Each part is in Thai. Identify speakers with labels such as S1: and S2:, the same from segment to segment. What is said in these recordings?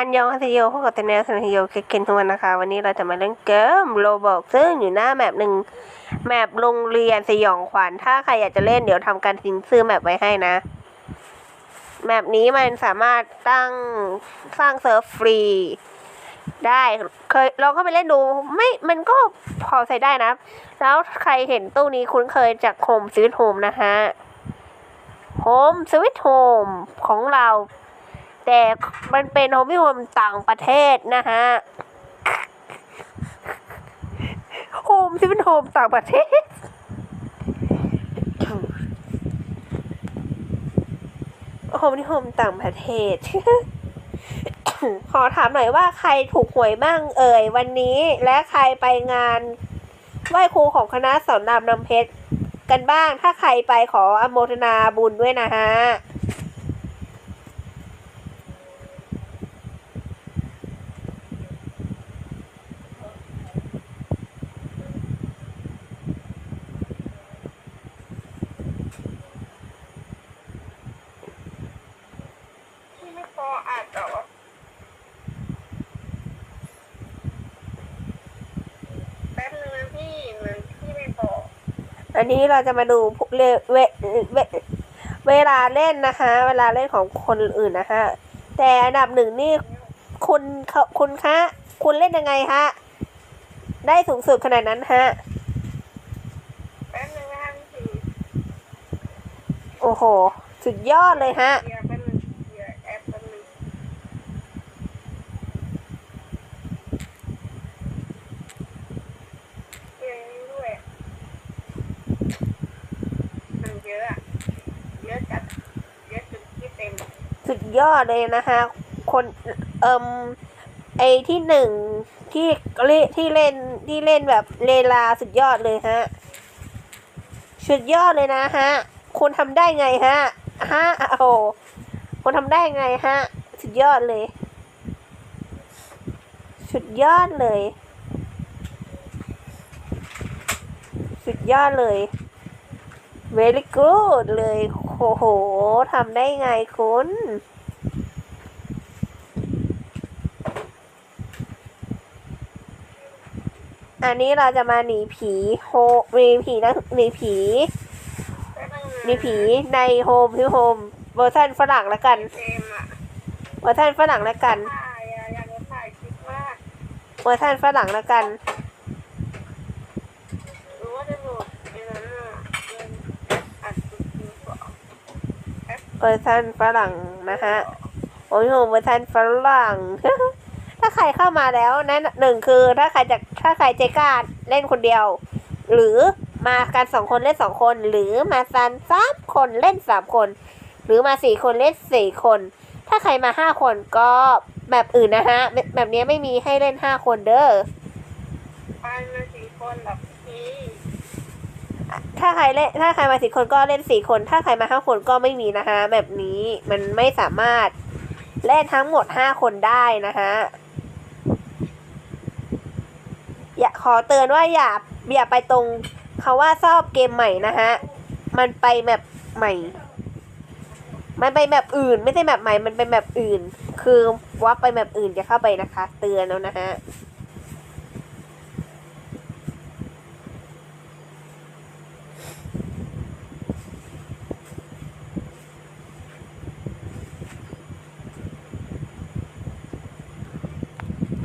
S1: อันยองฮาเซโยพวกกับเตเนลสันฮิโยเคเคนทุกวันนะคะ วันนี้เราจะมาเล่นเกมโรบอกซึ่งอยู่หน้าแมปหนึ่งแมปโรงเรียนสยองขวัญถ้าใครอยากจะเล่นเดี๋ยวทำการทิ้งซื้อแมปไว้ให้นะ แมปนี้มันสามารถตั้งสร้างเซิร์ฟฟรี ได้เคยลองเข้าไปเล่นดูไม่มันก็พอใช้ได้นะ แล้วใครเห็นตู้นี้คุ้นเคยจากโฮมสวิตโฮมนะฮะโฮมสวิตโฮมของเรา แต่มันเป็นโฮมสวิโฮมต่างประเทศนะฮะโฮมสวิตโฮมต่างประเทศโฮมที่โฮมต่างประเทศ ขอถามหน่อยว่าใครถูกหวยบ้างเอ่ยวันนี้และใครไปงานไหว้ครูของคณะสอนรามน้ำเพชรกันบ้าง ถ้าใครไปขออโมทนาบุญด้วยนะฮะ
S2: ที่ไม่พออ่านแต่ว่าแป๊บนึงนะพี่เหมือนพี่ไม่พอ
S1: อันนี้เราจะมาดูเวเวเวเวลาเล่นนะคะ เวลาเล่นของคนอื่นๆนะคะ แต่อันดับหนึ่งนี่คุณเขาคุณคะ คุณเล่นยังไงฮะได้สูงสุดขนาดนั้นฮะ
S2: แป๊บนึงนะคะพี่
S1: โอ้โห สุดยอดเลยฮะ
S2: เดี๋ยวแป๊บนึงเดี๋ยวแอปแป๊บนึงเดี๋ยวนี้ด้วยมันเยอะอะเยอะจัดเยอะจนที่เต็มอะ
S1: สุดย อดเลยนะคะ คนเอิมไอที่หนึ่งที่เล่ที่เล่นที่เล่นแบบเลลาสุดยอดเลยฮะสุดยอดเลยนะฮะคุณทำได้ไงฮะฮะโอ้โคุณทำได้ไงฮะสุดยอดเลย สุดยอดเลย สุดยอดเลย very good เลยโอ้โหทำได้ไงคุณ อันนี้เราจะมาหนีผีโฮหนีผีนะหนีผี
S2: แป๊บนึง
S1: หนีผีในโฮมที่โฮมเวอร์ชันฝรั่งละกัน
S2: เต็มอะ
S1: เวอร์ชันฝรั่งละกัน
S2: ถ่ายอะอยากจะถ่ายคลิปมาก
S1: เวอร์ชันฝรั่งละกัน
S2: หรือว่าจะโหลดในนั้นอะเงินอัดคลิปดีกว่า
S1: เวอร์ชันฝรั่งนะฮะโอ้ยโฮมเวอร์ชันฝรั่งถ้า ใครเข้ามาแล้วแนะนำหนึ่งคือถ้าใครจะถ้าใครใจกล้าเล่นคนเดียว หรือมากันสองคนเล่นสองคน หรือมาซันสามคนเล่นสามคน หรือมาสี่คนเล่นสี่คน ถ้าใครมาห้าคนก็แบบอื่นนะฮะ แบบแบบนี้ไม่มีให้เล่นห้าคนเด้อ
S2: ไปมาสี่คนแบบพี่
S1: ถ้าใครเล่นถ้าใครมาสี่คนก็เล่นสี่คน ถ้าใครมาห้าคนก็ไม่มีนะฮะแบบนี้มันไม่สามารถเล่นทั้งหมดห้าคนได้นะฮะ อย่าขอเตือนว่าอย่าอย่าไปตรงเขาว่าชอบเกมใหม่นะฮะ มันไปแบบใหม่ มันไปแบบอื่น ไม่ใช่แบบใหม่ มันเป็นแบบอื่น คือว่าไปแบบอื่นจะเข้าไปนะคะ เตือนแล้วนะฮะ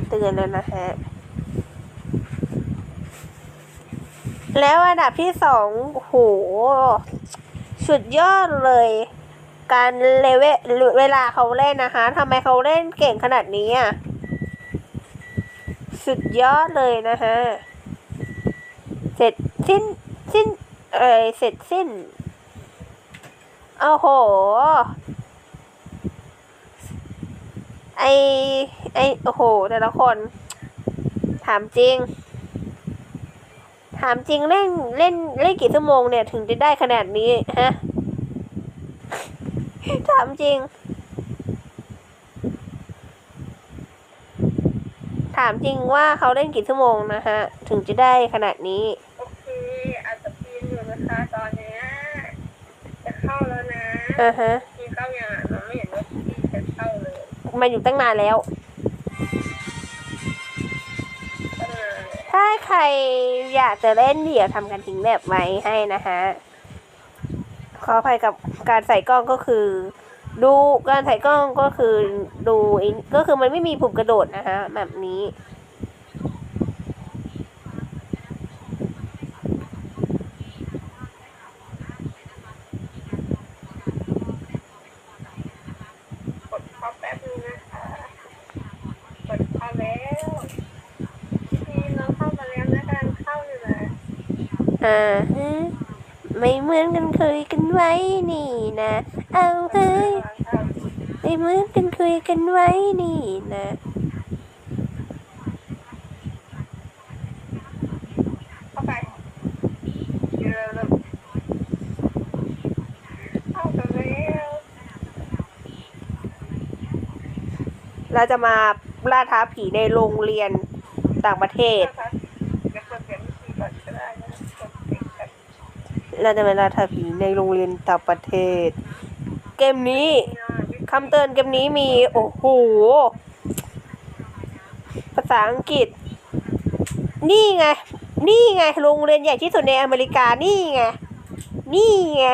S1: เตือนแล้วนะฮะ แล้วอันดับที่สองโห สุดยอดเลย การเลเวลเวลาเขาเล่นนะคะทำไมเขาเล่นเก่งขนาดนี้อะ สุดยอดเลยนะฮะ เสร็จสิ้นสิ้น เอยเสร็จสิ้นโอ้โห ไอไอโอ้โห แต่ละคน ถามจริง ถามจริงเล่นเล่นเล่นกี่ชั่วโมงเนี่ยถึงจะได้ขนาดนี้ฮะ ถามจริง ถามจริงว่าเขาเล่นกี่ชั่วโมงนะฮะ ถึงจะได้ขนาดนี้
S2: โอเค อาจจะพิมพ์อยู่นะคะตอนเนี้ยจะเข้าแล้วนะ
S1: อ่าฮะ
S2: พี่เข้ายังอะเราไม่เห็นว่าพี่จะเข้าเลย
S1: มาอยู่ตั้งนานแล้ว ใครอยากจะเล่นเดี๋ยวทำกันทิ้งแบบไว้ให้นะฮะ ขออภัยกับการใส่กล้องก็คือ ดูการใส่กล้องก็คือดูก็คือมันไม่มีปุ่มกระโดดนะฮะแบบนี้
S2: กดเข้าแป๊บนึงนะคะกดเข้าแล้วพี่น้องเข้ามาแล้วนะกำลังเข้าอยู่นะ
S1: อ่าฮไม่เหมือนกันคุยกันไว้นี่นะเอาเฮ้ยไม่เหมือนกันคุยกันไว้นี่นะ
S2: เรา
S1: จะมาล่าท้าผีในโรงเรียนต่างประเทศ
S2: เรา
S1: จะมาล่าท้าผีในโรงเรียนต่างประเทศ เกมนี้คำเตือนเกมนี้มี โอ้โห ภาษาอังกฤษ นี่ไง นี่ไง โรงเรียนใหญ่ที่สุดในอเมริกา นี่ไง นี่ไง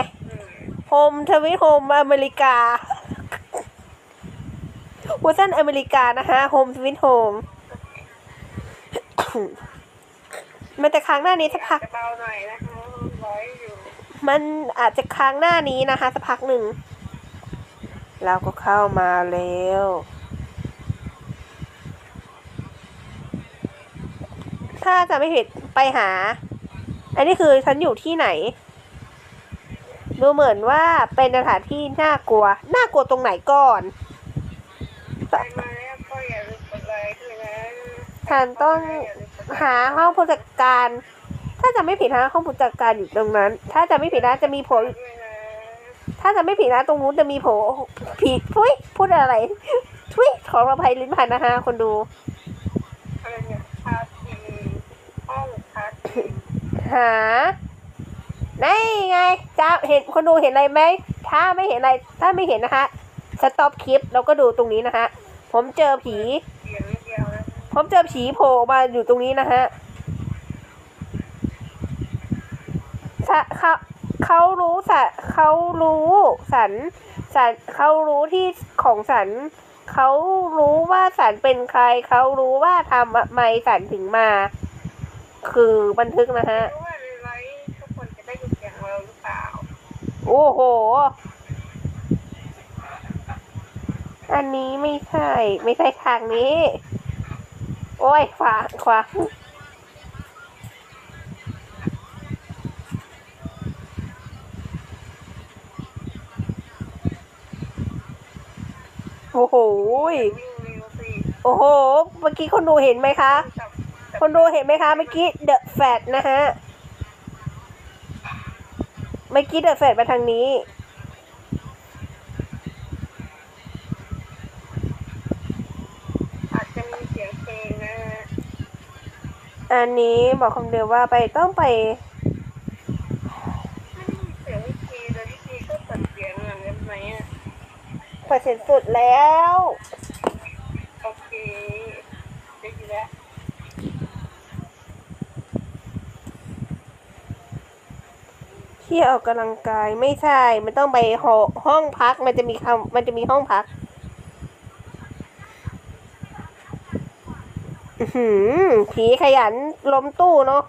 S1: โฮมทวิตโฮมอเมริกาเวอร์ชันอเมริกานะคะโฮมทวิตโฮมมันจะค้างหน้านี้สักพัก
S2: เบาหน่อยนะคะ
S1: มันอาจจะค้างหน้านี้นะคะสักพักหนึ่ง เราก็เข้ามาแล้ว ถ้าจะไม่ผิดไปหา อันนี้คือฉันอยู่ที่ไหน ดูเหมือนว่าเป็นสถานที่น่ากลัว น่ากลัวตรงไหนก่อนฉันต้องหาห้องผู้จัดการ ถ้าจะไม่ผิดนะห้องผู้จัดการอยู่ตรงนั้น ถ้าจะไม่ผิดนะจะมีโผล่
S2: ด้วยนะ
S1: ถ้าจะไม่ผิดนะตรงนู้นจะมีโผล่ผิดทุยพูดอะไร ทุยขออภัยลิ้นพันนะคะคนดู
S2: อะไรเนี่ยพาทีห้องพาที
S1: หานี่ไงจะเห็นคนดูเห็นอะไรไหมถ้าไม่เห็นอะไร ถ้าไม่เห็นนะคะสต็อปคลิปแล้วก็ดูตรงนี้นะคะผมเจอผี
S2: เสียงนิดเดียวนะ
S1: ผมเจอผีโผล่มาอยู่ตรงนี้นะฮะสะ เขาเขารู้สะเขารู้สันสันเขารู้ที่ของสันเขารู้ว่าสันเป็นใคร เขารู้ว่าทำไมสันถึงมา คือบันทึกนะฮะ
S2: รู้ว่าในไลฟ์ทุกคนจะได้ยินเสียงเราหรือเปล่า
S1: โอ้โห อันนี้ไม่ใช่ ไม่ใช่ทางนี้ โอ้ยขวาขวา โอ้โหย
S2: วิ่งเร็วสิ
S1: โอ้โห เมื่อกี้คนดูเห็นไหมคะ
S2: จับ
S1: คนดูเห็นไหมคะ เมื่อกี้เดอะแฟดนะฮะ เมื่อกี้เดอะแฟดมาทางนี้
S2: อาจจะมีเสียงเพลงนะ
S1: อันนี้บอกคำเดียวว่าไปต้องไป
S2: ไม่ได้ยินเสียงวิธีเลยวิธีก็เปิดเสียงอย่างนั้นไหมอะ
S1: เปิดเสร็จสุดแล้ว
S2: โอเคได้ยินแล้ว
S1: ที่ออกกำลังกายไม่ใช่ มันต้องไปหอห้องพัก มันจะมีคำมันจะมีห้องพักอื้อหือผีขยันล้มตู้เนาะ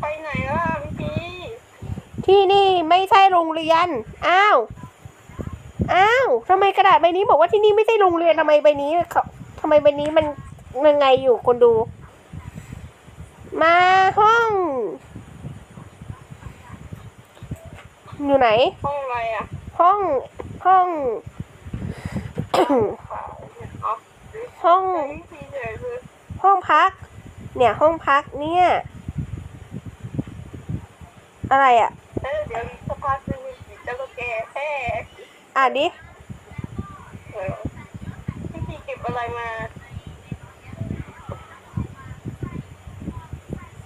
S2: ไปไหนล่ะวิธี
S1: ที่นี่ไม่ใช่โรงเรียน อ้าว อ้าวทำไมกระดาษใบนี้บอกว่าที่นี่ไม่ใช่โรงเรียนทำไมใบนี้เขาทำไมใบนี้มันยังไงอยู่คนดู มาห้อง อยู่ไหน
S2: ห้องอะไรอะ
S1: ห้อง ห้อง
S2: อ๋อ
S1: ห้อง
S2: วิธีเฉยคือ
S1: ห้องพัก เนี่ยห้องพักเนี่ย อะไรอะ
S2: เออเดี๋ยว อ่า
S1: นดิ
S2: พี่จีเก็บอะไรมา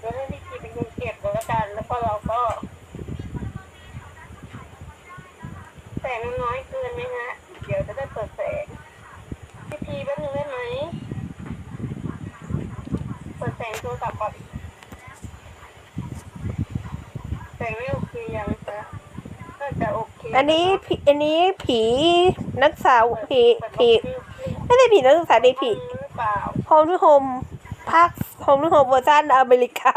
S2: แล้วพี่จีเป็นคนเก็บด้วกัน แล้วก็เราก็แสงน้อยเกินไหมฮะ เดี๋ยวจะได้เปิดแสงพี่จีแป๊บนึงได้ไหม เปิดแสงโทรศัพท์ก่
S1: อน
S2: แสงไม่โอเคยังคะ
S1: น่าจะโอ ผีอันนี้ผีนักศึกษาผีผีไม่ใช่ผีนักศึกษาดิผี
S2: หรือเปล่า
S1: โฮมทูโฮมภาคโฮมทูโฮมเวอร์ชันอเมริกา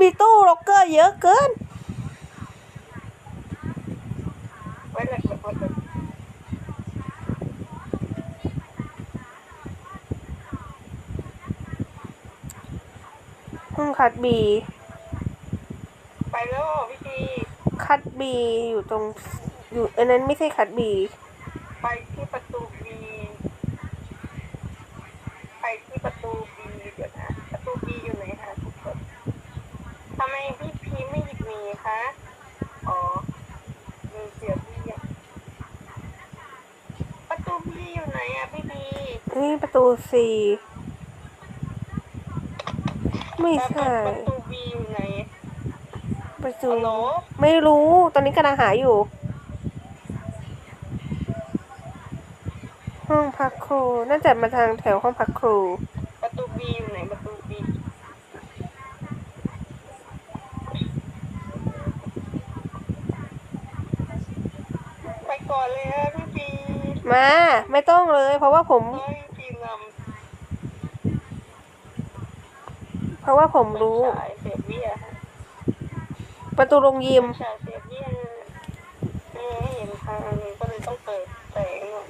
S1: มีตู้ล็อกเกอร์เยอะเกิน
S2: ไว้เลยไว้เลย
S1: ห้องคัดบี
S2: ไปแล้วพี่ที
S1: คัดบีอยู่ตรงอยู่อันนั้นไม่ใช่คัดบี
S2: ไปที่ประตูบีไปที่ประตูบีเดี๋ยวนะ ประตูบีอยู่ไหนคะทุกคนทำไมพี่พีไม่หยิบหมีคะอ๋อมีเสียพี่อะประตูบีอยู่ไหนอะพี่พี
S1: นี่ประตูสี่ไม่
S2: แต่
S1: ใช่
S2: ประตูบีอยู่ไหน
S1: ประตู
S2: ฮัลโหล
S1: ไม่รู้ ตอนนี้กำลังหาอยู่ ห้องพักครู น่าจะมาทางแถวห้องพักครู
S2: ประตูบีอยู่ไหนประตูบีไปก่อนเลยฮะพี่พี
S1: มา ไม่ต้องเลย เพราะว่าผม
S2: เฮ้ยพี่น
S1: เพราะว่าผมำรู้
S2: ฉายเสียเบี้ยฮะ
S1: ประตูโรงยิม
S2: ฉายเสียเบี้ยไม่เห็นทางเลยก็เลยต้องเปิดแสงหน่อย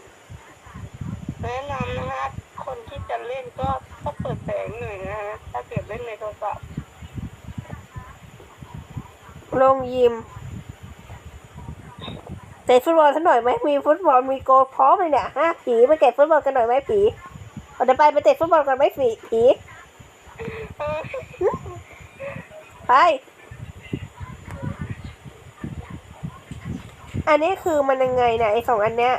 S2: แนะนำนะฮะคนที่จะเล่นก็ต้องเปิดแสงหน่อยนะฮะถ้าเกิดเล่นในโทรศัพท์
S1: โรงยิมเตะฟุตบอลสักหน่อยไหมมีฟุตบอลมีโกลพร้อมเลยเนี่ยฮะผีไปเตะฟุตบอลกันหน่อยไหมผีเอาเดี๋ยวไปไปเตะฟุตบอลกันไหมผีผี
S2: เออ
S1: ไป อันนี้คือมันยังไงเนี่ยไอ้สองอันเนี้ย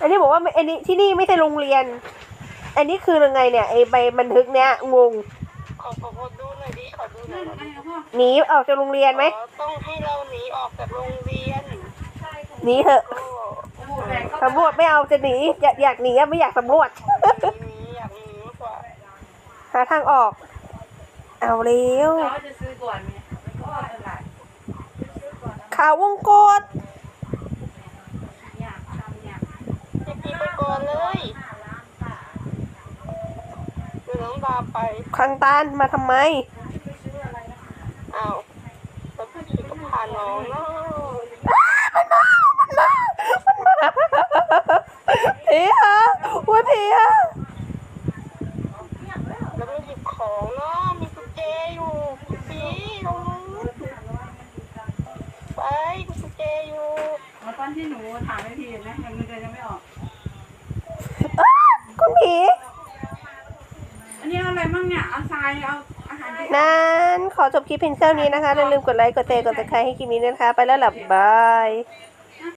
S1: อันนี้บอกว่าไม่อันนี้ที่นี่ไม่ใช่โรงเรียน อันนี้คือยังไงเนี่ยไอ้ใบบันทึกเนี้ยงง
S2: ขอขอขอดูหน่อยดิขอดูหน่อยขอดูหน่อย
S1: หนีออกจากโรงเรียนไหม
S2: อ๋อต้องให้เราหนีออกจากโรงเรียน
S1: หนีเถอะ
S2: โอ้
S1: สำรวจไม่เอาจะหนีอยากอยากหนีอะไม่อยากสำรวจ
S2: หนีอยากหนีมากกว่า
S1: หาทางออก เอาเร็ว
S3: เขาจะซื้อก่อนไหมก็ตลาด
S1: ข่าววงกด
S3: อยากทำอยาก
S2: พี่พีไปก่อนเลยเดี๋ยวน้องดาไป
S1: คังตานมาทำไม
S2: อ้าวแล้วพี่พีก็พาน้องเนาะ
S1: เทียว่าเทีย
S2: แล้วก็หยิบของเนาะมีกุญแจอยู่พี่พีลงนู้นไปมีกุญแจอยู่
S3: แล้วตอนที่หนูถามไอพีนะยังเงินเดือนยังไม่ออก
S1: อ้า คุณผี
S3: อันนี้เอาอะไรบ้างเนี่ย เอาทราย เอาอาหารที่
S1: นั้นขอจบคลิปเพียงเท่านี้นะคะอย่าลืมกดไลค์ กดแชร์ กดติดตามให้คลิปนี้นะคะ ไปแล้วหลับบาย
S3: เ